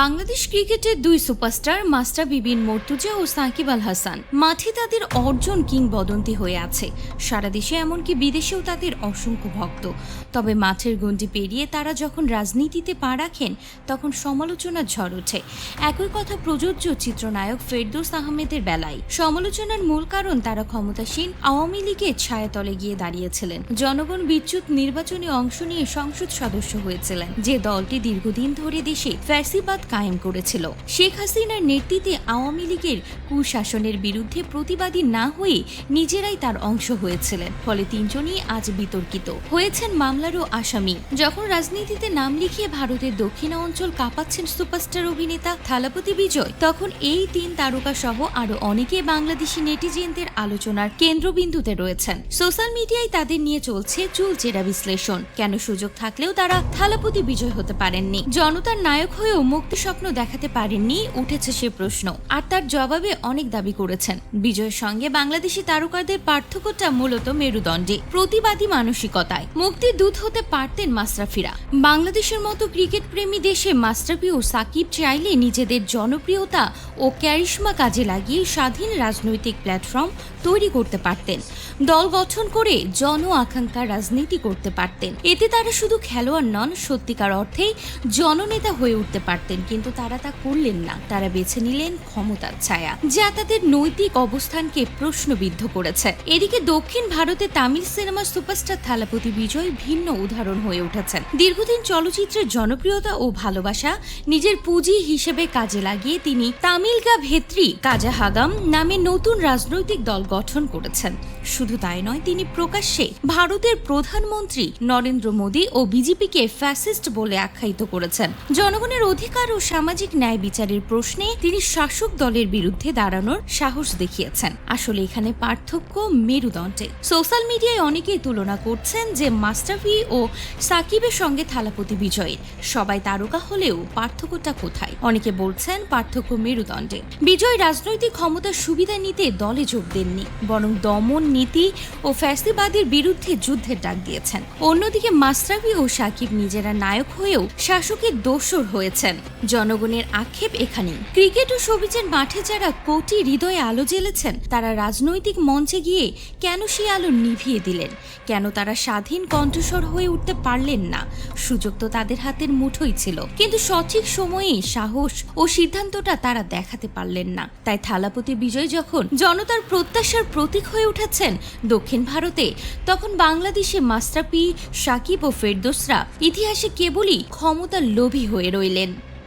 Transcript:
বাংলাদেশ ক্রিকেটের দুই সুপারস্টার মাস্টার বিবিন মর্তুজা ও সাকিব আল হাসান মাঠে তাদের অর্জন কিংবদন্তি হয়ে আছে। সারা দেশে এমনকি বিদেশেও তাদের অসংখ্য ভক্ত। তবে মাঠের গণ্ডি পেরিয়ে তারা যখন রাজনীতিতে পা রাখেন, তখন সমালোচনার ঝড় ওঠে। একই কথা প্রযোজ্য চিত্রনায়ক ফেরদৌস আহমেদের বেলায়। সমালোচনার মূল কারণ তারা ক্ষমতাসীন আওয়ামী লীগের ছায়াতলে গিয়ে দাঁড়িয়েছিলেন। জনগণ বিচ্যুত নির্বাচনে অংশ নিয়ে সংসদ সদস্য হয়েছিলেন। যে দলটি দীর্ঘদিন ধরে দেশে ফ্যাসিবাদ কায়েম করেছিল। শেখ হাসিনার নেতৃত্বে আওয়ামী লীগের কুশাসনের বিরুদ্ধে প্রতিবাদী না হয়ে নিজেরাই তার অংশ হয়েছিলেন। ফলে তিনজনই আজ বিতর্কিত। হয়েছেন মামলারও আসামি। যখন রাজনীতিতে নাম লিখিয়ে ভারতের দক্ষিণ অঞ্চল কাঁপাচ্ছেন সুপারস্টার অভিনেতা থালাপতি বিজয়, তখন এই তিন তারকা সহ আরও অনেকে বাংলাদেশি নেটিজেনদের আলোচনার কেন্দ্রবিন্দুতে রয়েছেন। সোশ্যাল মিডিয়ায় তাদের নিয়ে চলছে চুলচেরা বিশ্লেষণ। কেন সুযোগ থাকলেও তারা থালাপতি বিজয় হতে পারেননি? জনতার নায়ক হয়েও মুক্তি স্বপ্ন দেখাতে পারেননি, উঠেছে সে প্রশ্ন। আর তার জবাবে অনেক দাবি করেছেন। বিজয়ের সঙ্গে বাংলাদেশি তারকাদের পার্থক্যটা মূলত মেরুদণ্ডে, প্রতিবাদী মানসিকতায়। মুক্তির দূত হতে পারতেন মাস্টারফিরা বাংলাদেশের মতো ক্রিকেট প্রেমী দেশে মাস্টারফি ও সাকিব চাইলে নিজেদের জনপ্রিয়তা ও ক্যারিশমা কাজে লাগিয়ে স্বাধীন রাজনৈতিক প্ল্যাটফর্ম তৈরি করতে পারতেন। দল গঠন করে জন আকাঙ্ক্ষার রাজনীতি করতে পারতেন। এতে তারা শুধু খেলোয়াড় নন, সত্যিকার অর্থেই জননেতা হয়ে উঠতে পারতেন। কিন্তু তারা তা করলেন না। তারা বেছে নিলেন ক্ষমতার ছায়া, যা তাদের নৈতিক অবস্থানকে প্রশ্নবিদ্ধ করেছে। এদিকে দক্ষিণ ভারতে তামিল সিনেমার সুপারস্টার থালাপতি বিজয় ভিন্ন উদাহরণ হয়ে উঠেছেন। দীর্ঘদিন চলচ্চিত্রের জনপ্রিয়তা ও ভালোবাসা নিজের পুঁজি হিসেবে কাজে লাগিয়ে তিনি তামিলগা ভেত্রী কাজা হাগাম নামে নতুন রাজনৈতিক দল গঠন করেছেন। শুধু তাই নয়, তিনি প্রকাশ্যে ভারতের প্রধানমন্ত্রী নরেন্দ্র মোদী ও বিজেপিকে ফ্যাসিস্ট বলে আখ্যায়িত করেছেন। জনগণের অধিকার ও সামাজিক ন্যায় বিচারের প্রশ্নে তিনি শাসক দলের বিরুদ্ধে দাঁড়ানোর সাহস দেখিয়েছেন। আসলে এখানে পার্থক্য মেরুদণ্ডে। সোশ্যাল মিডিয়ায় অনেকেই তুলনা করছেন যে মাস্টারফি ও সাকিবের সঙ্গে থালাপতি বিজয়ের। সবাই তারকা হলেও পার্থক্যটা কোথায়? অনেকে বলছেন পার্থক্য মেরুদণ্ডে। বিজয় রাজনৈতিক ক্ষমতার সুবিধা নিতে দলে যোগ দেননি, বরং দমন নীতি ও ফ্যাসিবাদের বিরুদ্ধে যুদ্ধের ডাক দিয়েছেন। অন্যদিকে মাস্টারফি ও সাকিব নিজেরা নায়ক হয়েও শাসকের দোসর হয়েছেন। জনগণের আক্ষেপ এখানেই। ক্রিকেট ও সবিজের মাঠে যারা কোটি হৃদয়ে আলো জ্বেলেছেন, তারা রাজনৈতিক মঞ্চে গিয়ে কেন সেই আলো নিভিয়ে দিলেন? কেন তারা স্বাধীন কণ্ঠস্বর হয়ে উঠতে পারলেন না? সুযোগ তো তাদের হাতের মুঠোই ছিল। কিন্তু সঠিক সময়ে সাহস ও সিদ্ধান্তটা তারা দেখাতে পারলেন না। তাই থালাপতি বিজয় যখন জনতার প্রত্যাশার প্রতীক হয়ে উঠেছেন দক্ষিণ ভারতে, তখন বাংলাদেশে মাস্টারপি সাকিব ও ফেরদোসরা ইতিহাসে কেবলই ক্ষমতার লোভী হয়ে রইলেন।